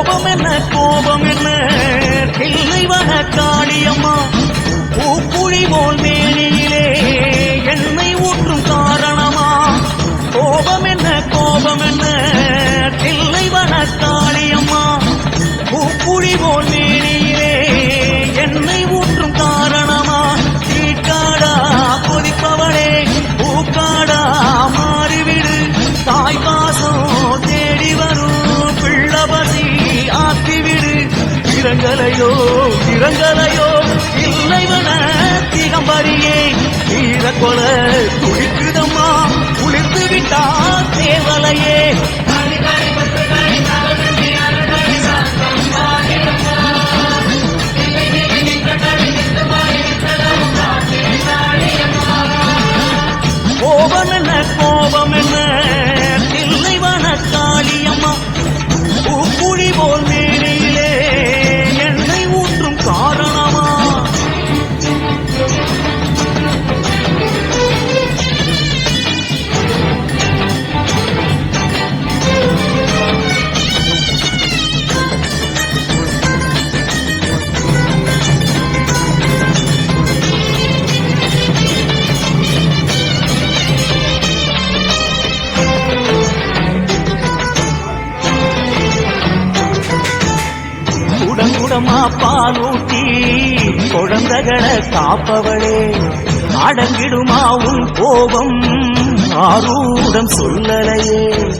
கோபம் என்ன கோபம் என்ன தில்லை வன காளியம்மா பூக்குழி போல் இரங்கலையோ இரங்கலையோ இல்லைவன திகம்பரியே வீரக்கொலை கொல குடங்குடமா பாலூட்டி குழந்தைகளை காப்பவளே. அடங்கிடுமா உன் கோபம். ஆரூடம் சொல்லலையே.